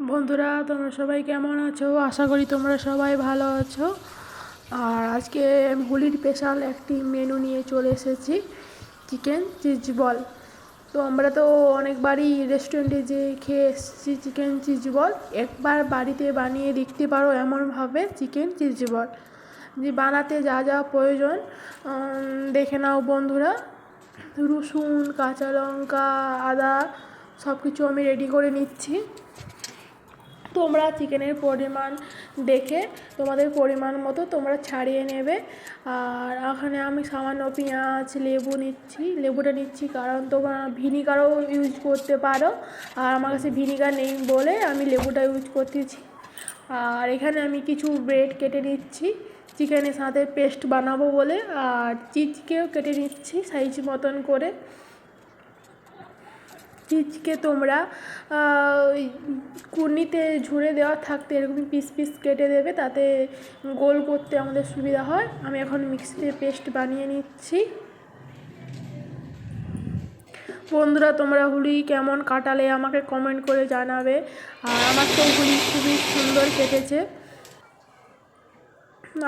বন্ধুরা, তোমরা সবাই কেমন আছো? আশা করি তোমরা সবাই ভালো আছো। আর আজকে হোলির স্পেশাল একটি মেনু নিয়ে চলে এসেছি। চিকেন চিজ বল তো আমরা তো অনেকবারই রেস্টুরেন্টে যে খেয়ে এসেছি চিকেন চিজ বল একবার বাড়িতে বানিয়ে দেখতে পারো এমনভাবে চিকেন চিজ বল যে বানাতে যা যা প্রয়োজন দেখে নাও বন্ধুরা। রসুন, কাঁচা লঙ্কা, আদা সব কিছু আমি রেডি করে নিচ্ছি। তোমরা চিকেনের পরিমাণ দেখে তোমাদের পরিমাণ মতো তোমরা ছাড়িয়ে নেবে। আর ওখানে আমি সামান্য পেঁয়াজ, লেবু নিচ্ছি। লেবুটা নিচ্ছি কারণ তোমরা ভিনিগারও ইউজ করতে পারো। আর আমার কাছে ভিনিগার নেই বলে আমি লেবুটা ইউজ করতেছি। আর এখানে আমি কিছু ব্রেড কেটে নিচ্ছি। চিকেনের সাথে পেস্ট বানাবো বলে। আর চিজকেও কেটে নিচ্ছি সাইজ মতন করে। চিজকে তোমরা ওই কুর্নিতে ঝুড়ে দেওয়া থাকতে এরকম পিস পিস কেটে দেবে, তাতে গোল করতে আমাদের সুবিধা হয়। আমি এখন মিক্সিতে পেস্ট বানিয়ে নিচ্ছি। বন্ধুরা, তোমরা হুলি কেমন কাটালে আমাকে কমেন্ট করে জানাবে। আর আমার তো হুলি খুবই সুন্দর কেটেছে।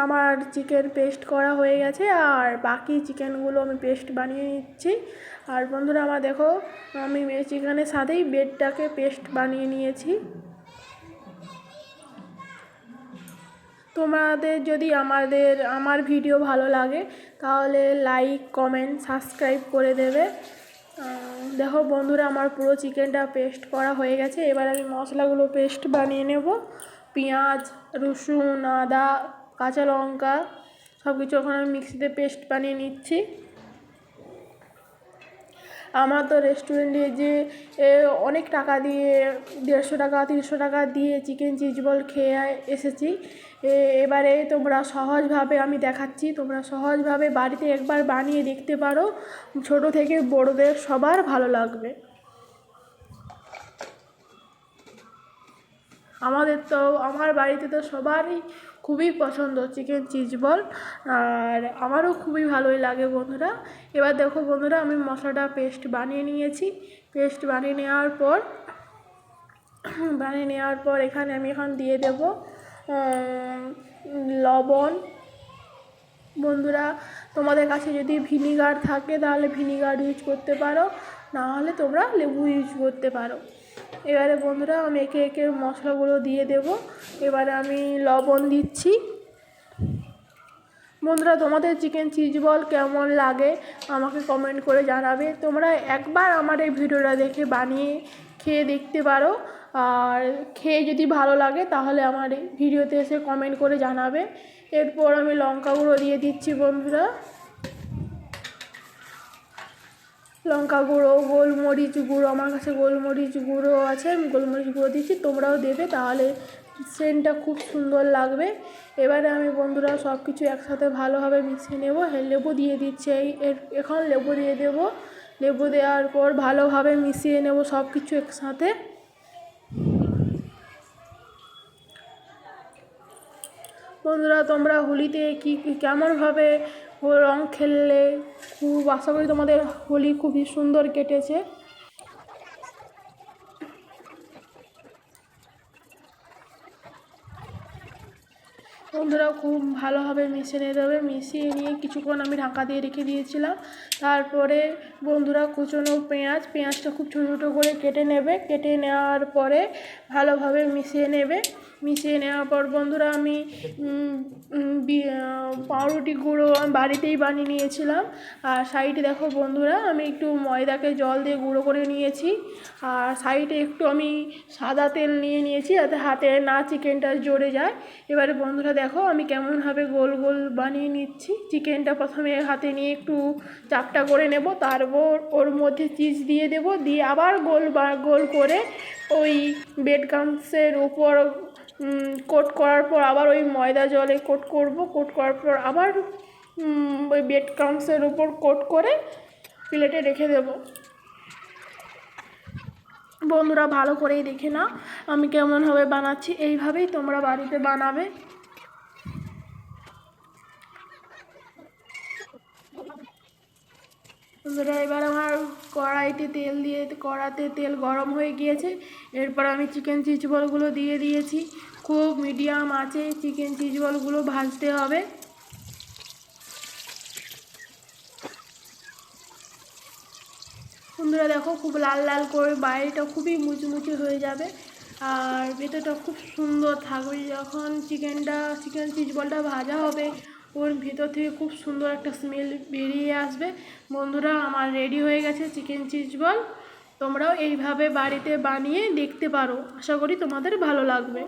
আমার চিকেন পেস্ট করা হয়ে গেছে আর বাকি চিকেনগুলো আমি পেস্ট বানিয়ে নিচ্ছি। আর বন্ধুরা, আমার দেখো, আমি চিকেনের সাথেই বেডটাকে পেস্ট বানিয়ে নিয়েছি। তোমাদের যদি আমাদের, আমার ভিডিও ভালো লাগে, তাহলে লাইক, কমেন্ট, সাবস্ক্রাইব করে দেবে। দেখো বন্ধুরা, আমার পুরো চিকেনটা পেস্ট করা হয়ে গেছে। এবার আমি মশলাগুলো পেস্ট বানিয়ে নেব। পেঁয়াজ, রসুন, আদা কাঁচা লঙ্কা সব কিছু ওখানে আমি মিক্সিতে পেস্ট বানিয়ে নিচ্ছি। আমার তো রেস্টুরেন্টে যে অনেক টাকা দিয়ে, দেড়শো টাকা, তিনশো টাকা দিয়ে চিকেন চিজ বল খেয়ে এসেছি। এবারে তোমরা সহজভাবে আমি দেখাচ্ছি, তোমরা সহজভাবে বাড়িতে একবার বানিয়ে দেখতে পারো। ছোট থেকে বড়দের সবার ভালো লাগবে। আমাদের তো, আমার বাড়িতে তো সবারই খুবই পছন্দ চিকেন চিজ বল আর আমারও খুবই ভালোই লাগে বন্ধুরা। এবার দেখো বন্ধুরা, আমি মশলাটা পেস্ট বানিয়ে নিয়েছি। পেস্ট বানিয়ে নেওয়ার পর, বানিয়ে নেওয়ার পর এখানে আমি এখন দিয়ে দেব লবণ। বন্ধুরা, তোমাদের কাছে যদি ভিনিগার থাকে তাহলে ভিনিগার ইউজ করতে পারো, না হলে তোমরা লেবু ইউজ করতে পারো। এবারে বন্ধুরা আমি একে একে মশলাগুলো দিয়ে দেব। এবারে আমি লবণ দিচ্ছি। বন্ধুরা, তোমাদের চিকেন চিজ বল কেমন লাগে আমাকে কমেন্ট করে জানাবে। তোমরা একবার আমার এই ভিডিওটা দেখে বানিয়ে খেয়ে দেখতে পারো। আর খেয়ে যদি ভালো লাগে, তাহলে আমার ভিডিওতে এসে কমেন্ট করে জানাবে। এরপর আমি লঙ্কা গুঁড়ো দিয়ে দিচ্ছি বন্ধুরা। লঙ্কা গুঁড়ো, গোলমরিচ গুঁড়ো, আমার কাছে গোলমরিচ গুঁড়ো আছে, আমি গোলমরিচ গুঁড়ো দিচ্ছি, তোমরাও দেবে, তাহলে সেন্টটা খুব সুন্দর লাগবে। এবারে আমি বন্ধুরা সব কিছু একসাথে ভালোভাবে মিশিয়ে নেব লেবু দিয়ে দিচ্ছি এই, এর- এখন লেবু দিয়ে দেব। লেবু দেওয়ার পর ভালোভাবে মিশিয়ে নেব সব কিছু একসাথে। বন্ধুরা, তোমরা হোলিতে কী, কেমনভাবে রং খেললে খুব, আশা করি তোমাদের হোলি খুবই সুন্দর কেটেছে। বন্ধুরা খুব ভালোভাবে মিশিয়ে নিয়ে যাবে। মিশিয়ে নিয়ে কিছুক্ষণ আমি ঢাকা দিয়ে রেখে দিয়েছিলাম। তারপরে বন্ধুরা কুচনো পেঁয়াজ, পেঁয়াজটা খুব ছোটো ছোটো করে কেটে নেবে। কেটে নেওয়ার পরে ভালোভাবে মিশিয়ে নেবে। মিশিয়ে নেওয়ার পর বন্ধুরা আমি পাউরুটি গুঁড়ো আমি বাড়িতেই বানিয়ে নিয়েছিলাম। আর সাইডে দেখো বন্ধুরা, আমি একটু ময়দাকে জল দিয়ে গুঁড়ো করে নিয়েছি। আর সাইডে একটু আমি সাদা তেল নিয়ে নিয়েছি যাতে হাতে না চিকেনটা জড়ে যায়। এবারে বন্ধুরা দেখো আমি কেমনভাবে গোল গোল বানিয়ে নিচ্ছি। চিকেনটা প্রথমে হাতে নিয়ে একটু চাপটা করে নেব, তারপর ওর মধ্যে চিজ দিয়ে দেব। দিয়ে আবার গোল বা, গোল করে ওই বেড গামসের উপর কোট করার পর আবার ওই ময়দা জলে কোট করব, কোট করার পর আবার ওই বেড ক্রামসের উপর কোট করে প্লেটে রেখে দেব। বন্ধুরা ভালো করেই দেখে না আমি কেমনভাবে বানাচ্ছি, এইভাবেই তোমরা বাড়িতে বানাবে। বন্ধুরা এবার আমার কড়াইতে তেল দিয়ে, কড়াতে তেল গরম হয়ে গিয়েছে। এরপর আমি চিকেন চিজ বলগুলো দিয়ে দিয়েছি। খুব মিডিয়াম আছে চিকেন চিজ বলগুলো ভাজতে হবে। বন্ধুরা দেখো, খুব লাল লাল করে বাইরেটা খুবই মুচমুচে হয়ে যাবে। আর ভেতরটা খুব সুন্দর থাকবে। যখন চিকেনটা চিকেন চিজ বলটা ভাজা হবে ওর ভিতর থেকে খুব সুন্দর একটা স্মেল বেরিয়ে আসবে। বন্ধুরা, আমার রেডি হয়ে গেছে চিকেন চিজ বল তোমরাও এইভাবে বাড়িতে বানিয়ে দেখতে পারো। আশা করি তোমাদের ভালো লাগবে।